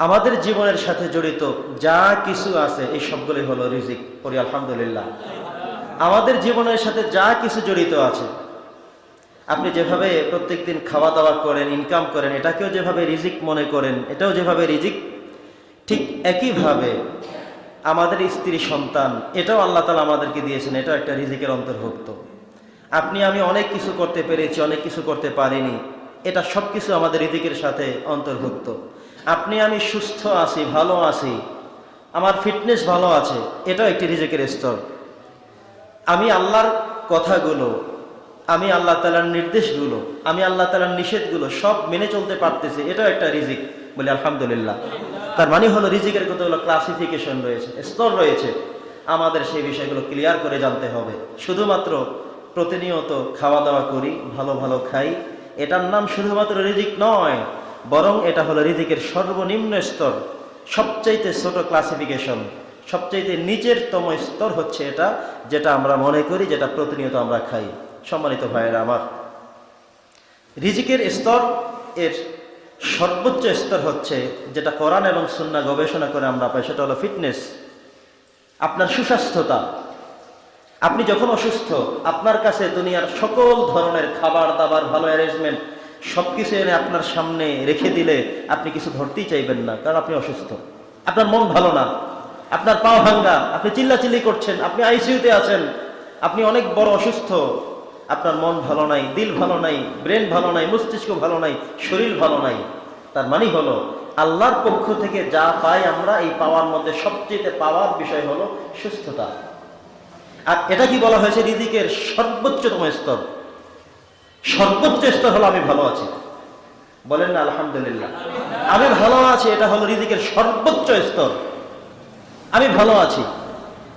আমাদের জীবনের সাথে জড়িত যা কিছু আছে, এই সবগুলি হলো রিজিক। পড়ি, আলহামদুলিল্লাহ। আমাদের জীবনের সাথে যা কিছু জড়িত আছে, আপনি যেভাবে প্রত্যেকদিন খাওয়া দাওয়া করেন ইনকাম করেন, এটাকেও যেভাবে রিজিক মনে করেন, এটাও যেভাবে রিজিক, ঠিক একইভাবে আমাদের স্ত্রী সন্তান, এটাও আল্লাহ তালা আমাদেরকে দিয়েছেন, এটাও একটা রিজিকের অন্তর্ভুক্ত। আপনি, আমি অনেক কিছু করতে পেরেছি, অনেক কিছু করতে পারিনি, এটা সব কিছু আমাদের রিজিকের সাথে অন্তর্ভুক্ত। আপনি, আমি সুস্থ আছি, ভালো আছি, আমার ফিটনেস ভালো আছে, এটাও একটি রিজিকের স্তর। আমি আল্লাহর কথাগুলো, আমি আল্লাহ তালার নির্দেশগুলো, আমি আল্লাহ তালার নিষেধগুলো সব মেনে চলতে পারতেছি, এটাও একটা রিজিক বলে আলহামদুলিল্লাহ। তার মানে হলো রিজিকের কতগুলো ক্লাসিফিকেশন রয়েছে, স্তর রয়েছে। আমাদের সেই বিষয়গুলো ক্লিয়ার করে জানতে হবে। শুধুমাত্র প্রতিনিয়ত খাওয়া দাওয়া করি, ভালো ভালো খাই, এটার নাম শুধুমাত্র রিজিক নয়। বরং এটা হলো রিজিকের সর্বনিম্ন স্তর, সবচাইতে ছোট ক্লাসিফিকেশন সবচাইতে নিচের তম স্তর হচ্ছে এটা যেটা আমরা মনে করি, যেটা প্রতিনিয়ত আমরা খাই। সম্মানিত ভাইয়েরা আমার, রিজিকের স্তর এর সর্বোচ্চ স্তর হচ্ছে যেটা কোরআন এবং সুন্না গবেষণা করে আমরা পাই, সেটা হলো ফিটনেস আপনার সুস্বাস্থ্যতা। আপনি যখন অসুস্থ, আপনার কাছে দুনিয়ার সকল ধরনের খাবার দাবার ভালো অ্যারেঞ্জমেন্ট সব কিছু এনে আপনার সামনে রেখে দিলে আপনি কিছু ধরতেই চাইবেন না, কারণ আপনি অসুস্থ। আপনার মন ভালো না, আপনার পাও ভাঙ্গা, আপনি চিল্লাচিল্লি করছেন, আপনি আইসিইউতে আছেন, আপনি অনেক বড় অসুস্থ, আপনার মন ভালো নাই, দিল ভালো নাই, ব্রেন ভালো নাই, মস্তিষ্ক ভালো নাই, শরীর ভালো নাই। তার মানে হলো, আল্লাহর পক্ষ থেকে যা পাই আমরা এই পাওয়ার মধ্যে সবচেয়ে পাওয়ার বিষয় হলো সুস্থতা। আর এটা কি বলা হয়েছে? রিজিকের সর্বোচ্চতম স্তর। সর্বোচ্চ স্তর হলো আমি ভালো আছি। বলেন না, আলহামদুলিল্লাহ। আমি ভালো আছি, এটা হলো রিজিকের সর্বোচ্চ স্তর। আমি ভালো আছি।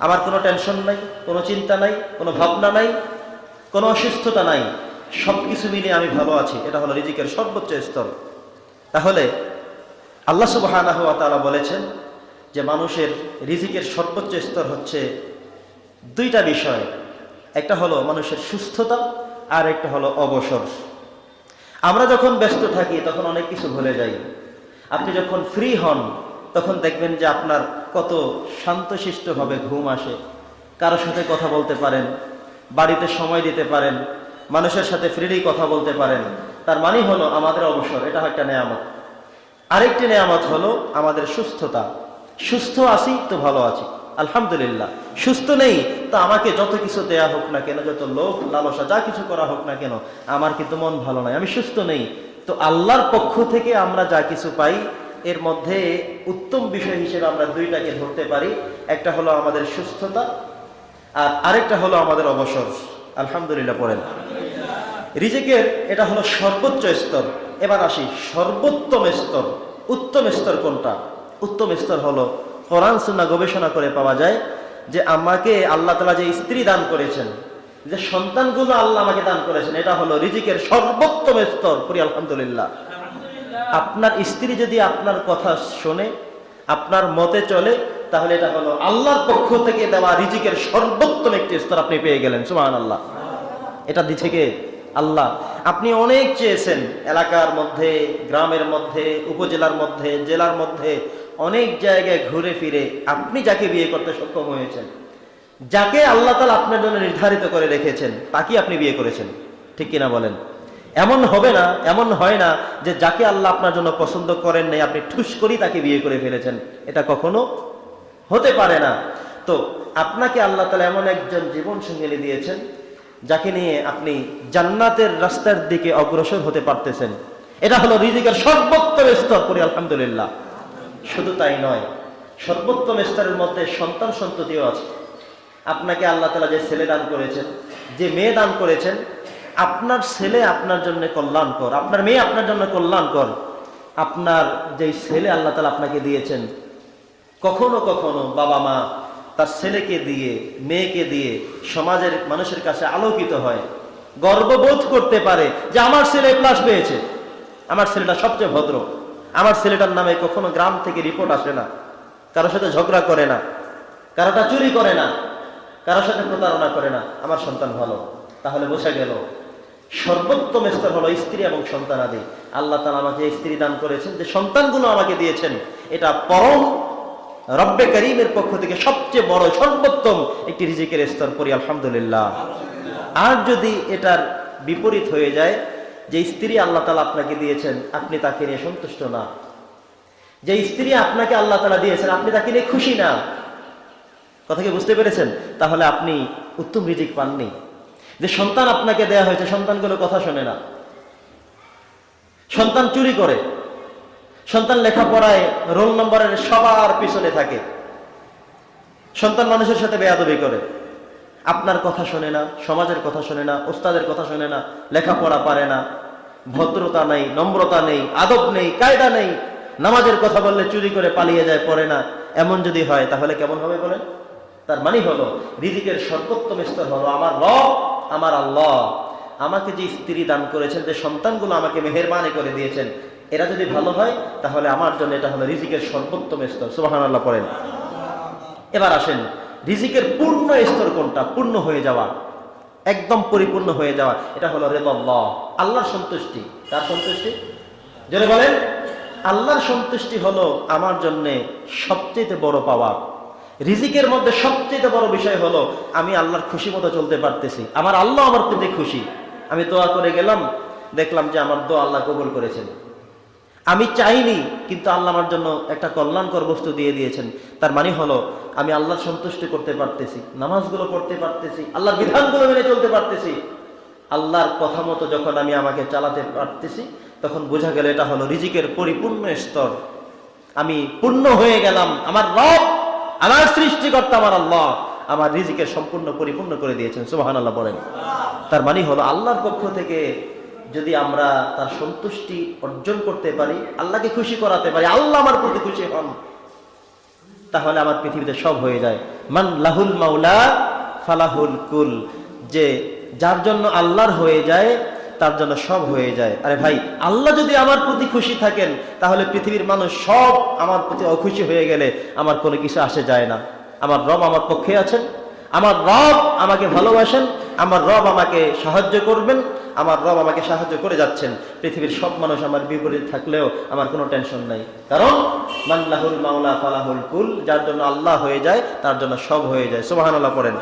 আমার কোনো টেনশন নাই, কোনো চিন্তা নাই, কোনো ভাবনা নাই, কোনো অসুস্থতা নাই। সব কিছু মিলিয়ে আমি ভালো আছি, এটা হলো রিজিকের সর্বোচ্চ স্তর। তাহলে আল্লাহ তাআলা বলেছেন যে মানুষের রিজিকের সর্বোচ্চ স্তর হচ্ছে দুইটা বিষয়। একটা হলো মানুষের সুস্থতা আর একটা হলো অবসর। আমরা যখন ব্যস্ত থাকি, তখন অনেক কিছু ভুলে যাই। আপনি যখন ফ্রি হন, তখন দেখবেন যে আপনার কত শান্তশিষ্টভাবে ঘুম আসে। কারোর সাথে কথা বলতে পারেন, বাড়িতে সময় দিতে পারেন, মানুষের সাথে ফ্রিলি কথা বলতে পারেন। তার মানে হলো আমাদের অবসর, এটা একটা নেয়ামত। আরেকটি নেয়ামত হলো আমাদের সুস্থতা। সুস্থ আছি, তো ভালো আছি। আলহামদুলিল্লাহ, সুস্থ নেই, তো আমাকে যত কিছু দেয়া হোক না কেন, যত লোভ, লালসা, যা কিছু করা হোক না কেন, আমার কিন্তু মন ভালো নয় আমি সুস্থ নেই। তো আল্লাহর পক্ষ থেকে আমরা যা কিছু পাই, এর মধ্যে উত্তম বিষয় হিসেবে আমরা দুইটাকে ধরতে পারি, একটা হলো আমাদের সুস্থতা, আর আরেকটা হলো আমাদের অবসর। আলহামদুলিল্লাহ, পড়েন। রিজিকের, এটা হলো সর্বোচ্চ স্তর। এবার আসি, সর্বোত্তম স্তর, উত্তম স্তর কোনটা? উত্তম স্তর হলো কোরআন সুন্না গবেষণা করে পাওয়া যায় যে আমাকে আল্লাহ তালা যে স্ত্রী দান করেছেন যে সন্তানগুলো আল্লাহ আমাকে দান করেছেন এটা হলো রিজিকের সর্বোত্তম স্তর। করি আলহামদুলিল্লাহ। আপনার স্ত্রী যদি আপনার কথা শোনে আপনার মতে চলে তাহলে এটা হলো আল্লাহর পক্ষ থেকে দেওয়া রিজিকের সর্বোত্তম একটি স্তর আপনি পেয়ে গেলেন। সুমান আল্লাহ এটা দিচ্ছে কে? আল্লাহ। আপনি অনেক চেয়েছেন এলাকার মধ্যে গ্রামের মধ্যে উপজেলার মধ্যে জেলার মধ্যে অনেক জায়গায় ঘুরে ফিরে আপনি যাকে বিয়ে করতে সক্ষম হয়েছেন, যাকে আল্লাহ তালা আপনার জন্য নির্ধারিত করে রেখেছেন তাকে আপনি বিয়ে করেছেন। ঠিক কিনা বলেন? এমন হবে না, এমন হয় না যে যাকে আল্লাহ আপনার জন্য পছন্দ করেন নাই, আপনি ঠুস করি তাকে বিয়ে করে ফেলেছেন। এটা কখনো হতে পারে না। তো আপনাকে আল্লাহ তালা এমন একজন জীবন সঙ্গিনী দিয়েছেন, যাকে নিয়ে আপনি জান্নাতের রাস্তার দিকে অগ্রসর হতে পারতেছেন। এটা হলো রিজিকের সর্বোত্তম স্তর করি আলহামদুলিল্লাহ। শুধু তাই নয়, সর্বোত্তম স্তরের মধ্যে সন্তান সন্ততিও আছে। আপনাকে আল্লাহ তালা যে ছেলে দান করেছেন, যে মেয়ে দান করেছেন, আপনার ছেলে আপনার জন্য কল্যাণকর, আপনার মেয়ে আপনার জন্য কল্যাণকর। আপনার যেই ছেলে আল্লাহ তালা আপনাকে দিয়েছেন, কখনো কখনো বাবা মা তার ছেলেকে দিয়ে, মেয়েকে দিয়ে সমাজের মানুষের কাছে আলোকিত হয়, গর্ববোধ করতে পারে যে আমার ছেলে প্লাস পেয়েছে। আমার ছেলেটা সবচেয়ে ভদ্র। আমার ছেলেটার নামে কখনো গ্রাম থেকে রিপোর্ট আসে না। কারোর সাথে ঝগড়া করে না। কারোটা চুরি করে না। কারোর সাথে প্রতারণা করে না। আমার সন্তান ভালো। তাহলে বোঝা গেল, সর্বোত্তম স্তর হলো স্ত্রী এবং সন্তানাদি আল্লাহ তালা আমাকে স্ত্রী দান করেছেন, যে সন্তানগুলো আমাকে দিয়েছেন। এটা পরম রব্বে করিমের পক্ষ থেকে সবচেয়ে বড়, সর্বোত্তম একটি রিজিকের স্তর করি আলহামদুলিল্লাহ। আর যদি এটার বিপরীত হয়ে যায় যে স্ত্রী আল্লাহ তালা আপনাকে দিয়েছেন, আপনি তাকে নিয়ে সন্তুষ্ট না। যে স্ত্রী আপনাকে আল্লাহ তালা দিয়েছেন, আপনি তাকে নিয়ে খুশি না। কথা কি বুঝতে পেরেছেন? তাহলে আপনি উত্তম রিজিক পাননি। যে সন্তান আপনাকে দেয়া হয়েছে সন্তানগুলো কথা শোনে না। সন্তান চুরি করে। সন্তান লেখাপড়ায় রোল নম্বরের সবার পিছনে থাকে। সন্তান মানুষের সাথে বেয়াদবি করে। আপনার কথা শোনে না, সমাজের কথা শোনে না, ওস্তাদের কথা শোনে না, লেখাপড়া পারে না। ভদ্রতা নেই, নম্রতা নেই, আদব নেই, কায়দা নেই। নামাজের কথা বললে চুরি করে পালিয়ে যায়, পড়ে না। এমন যদি হয়, তাহলে কেমন হবে বলেন? তার মানে হলো, রিজিকের সর্বোত্তম স্তর হলো আমার রব, আমার আল্লাহ। আমাকে যে স্ত্রী দান করেছেন, যে সন্তানগুলো আমাকে মেহেরবানি করে দিয়েছেন, এরা যদি ভালো হয়, তাহলে আমার জন্য এটা হলো রিজিকের সর্বোত্তম স্তর। সুবাহান আল্লাহ পড়েন। এবার আসেন রিজিকের পূর্ণ স্তর কোনটা? পূর্ণ হয়ে যাওয়া। একদম পরিপূর্ণ হয়ে যাওয়া। এটা হলো রেদল্লাহ। আল্লাহর সন্তুষ্টি। তার সন্তুষ্টি? জোরে বলেন। আল্লাহর সন্তুষ্টি হলো আমার জন্য সবচেয়ে বড় পাওয়া। রিজিকের মধ্যে সবচেয়ে বড় বিষয় হলো আমি আল্লাহর খুশি মতো চলতে পারতেছি। আমার আল্লাহ আমার প্রতি খুশি। আমি দোয়া করে গেলাম, দেখলাম যে আমার দোয়া আল্লাহ কবুল করেছেন। আমি চাইনি, কিন্তু আল্লাহ আমার জন্য একটা কল্যাণকর বস্তু দিয়ে দিয়েছেন। তার মানে হলো, আমি আল্লাহর সন্তুষ্টি করতে পারতেছি, নামাজগুলো পড়তে পারতেছি, আল্লাহর বিধানগুলো মেনে চলতে পারতেছি। আল্লাহর কথা মতো যখন আমি আমাকে চালাতে পারতেছি, তখন বোঝা গেল এটা হলো রিজিকের পরিপূর্ণ স্তর। আমি পূর্ণ হয়ে গেলাম, আমার রব, আমার সৃষ্টিকর্তা, আমার আল্লাহ, আমার রিজিকের সম্পূর্ণ পরিপূর্ণ করে দিয়েছেন সুবাহান আল্লাহ বলেন। তার মানে হলো, আল্লাহর পক্ষ থেকে যদি আমরা তার সন্তুষ্টি অর্জন করতে পারি, আল্লাহকে খুশি করাতে পারি, আল্লাহ আমার প্রতি খুশি হন, তাহলে আমার পৃথিবীতে সব হয়ে যায়। মান লাহুল মাওলা, ফালাহুল কুল। যে যার জন্য আল্লাহর হয়ে যায়, তার জন্য সব হয়ে যায়। আরে ভাই, আল্লাহ যদি আমার প্রতি খুশি থাকেন, তাহলে পৃথিবীর মানুষ সব আমার প্রতি অখুশি হয়ে গেলে আমার কোনো কিছু আসে যায় না। আমার রব আমার পক্ষে আছেন, আমার রব আমাকে ভালোবাসেন আমার রব আমাকে সাহায্য করবেন, আমার রব আমাকে সাহায্য করে যাচ্ছেন। পৃথিবীর সব মানুষ আমার বিপরীত থাকলেও আমার কোনো টেনশন নাই। কারণ মাল্লাহুল মাওলা ফালাহুল কুল, যার জন্য আল্লাহ হয়ে যায়, তার জন্য সব হয়ে যায়। সুবহানাল্লাহ পড়েন।